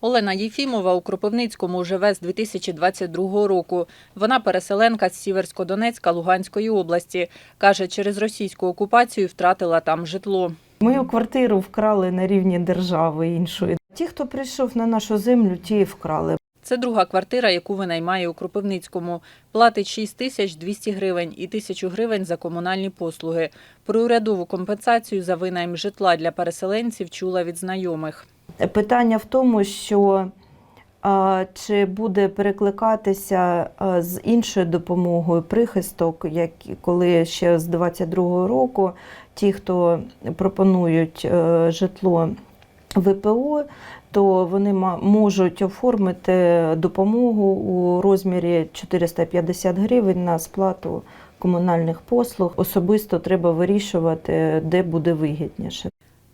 Олена Єфімова у Кропивницькому живе з 2022 року. Вона переселенка з Сіверсько-Донецька Луганської області. Каже, через російську окупацію втратила там житло. Мою квартиру вкрали на рівні держави іншої. Ті, хто прийшов на нашу землю, ті і вкрали. Це друга квартира, яку винаймає у Кропивницькому. Платить 6 тисяч 200 гривень і тисячу гривень за комунальні послуги. Про урядову компенсацію за винайм житла для переселенців чула від знайомих. Питання в тому, що чи буде перекликатися з іншою допомогою прихисток, як коли ще з 22-го року ті, хто пропонують е, житло ВПО, то вони можуть оформити допомогу у розмірі 450 гривень на сплату комунальних послуг. Особисто треба вирішувати, де буде вигідніше.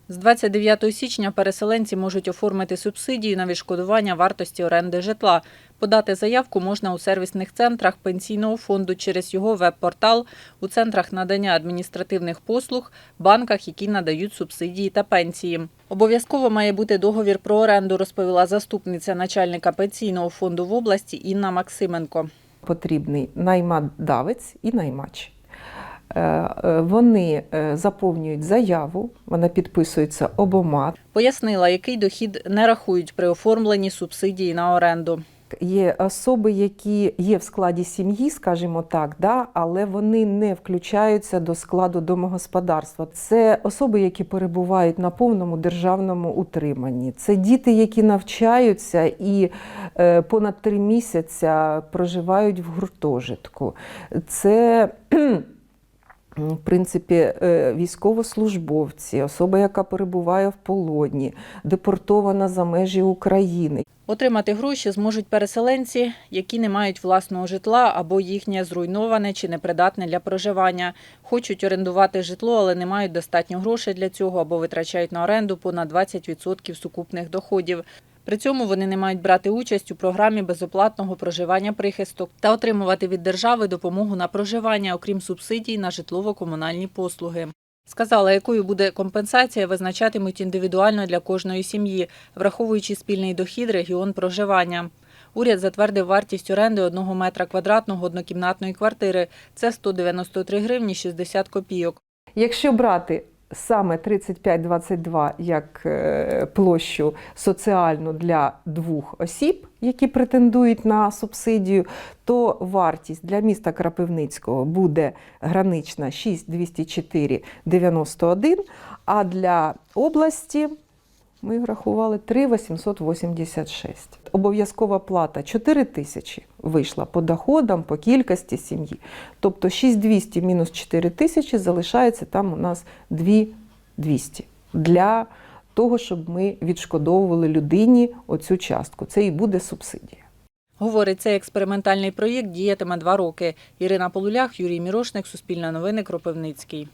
З 29 січня переселенці можуть оформити субсидію на відшкодування вартості оренди житла. Подати заявку можна у сервісних центрах пенсійного фонду через його веб-портал, у центрах надання адміністративних послуг, банках, які надають субсидії та пенсії. Обов'язково має бути договір про оренду, розповіла заступниця начальника пенсійного фонду в області Інна Максименко. потрібний наймадавець і наймач. Е, е, Вони е, заповнюють заяву, вона підписується обома. Пояснила, який дохід не рахують при оформленні субсидії на оренду. Є особи, які є в складі сім'ї, скажімо так, да, але вони не включаються до складу домогосподарства. Це особи, які перебувають на повному державному утриманні. Це діти, які навчаються і е, понад три місяця проживають в гуртожитку. Це в принципі, е, військовослужбовці, особа, яка перебуває в полоні, депортована за межі України. Отримати гроші зможуть переселенці, які не мають власного житла або їхнє зруйноване чи непридатне для проживання. Хочуть орендувати житло, але не мають достатньо грошей для цього або витрачають на оренду понад 20% сукупних доходів. При цьому вони не мають брати участь у програмі безоплатного проживання прихисток та отримувати від держави допомогу на проживання, окрім субсидій на житлово-комунальні послуги. Сказала, якою буде компенсація, визначатимуть індивідуально для кожної сім'ї, враховуючи спільний дохід, регіон проживання. Уряд затвердив вартість оренди одного метра квадратного однокімнатної квартири. Це 193 гривні 60 копійок. Якщо брати саме 35-22 як е, площу соціальну для двох осіб, які претендують на субсидію, то вартість для міста Крапивницького буде гранична 6,204,91, а для області ми рахували 3,886. Обов'язкова плата 4 тисячі вийшла по доходам, по кількості сім'ї. Тобто 6200 мінус 4 тисячі залишається там у нас 2200 для того, щоб ми відшкодовували людині оцю частку. Це і буде субсидія. Говорить, цей експериментальний проєкт діятиме два роки. Ірина Полулях, Юрій Мірошник, Суспільне новини, Кропивницький.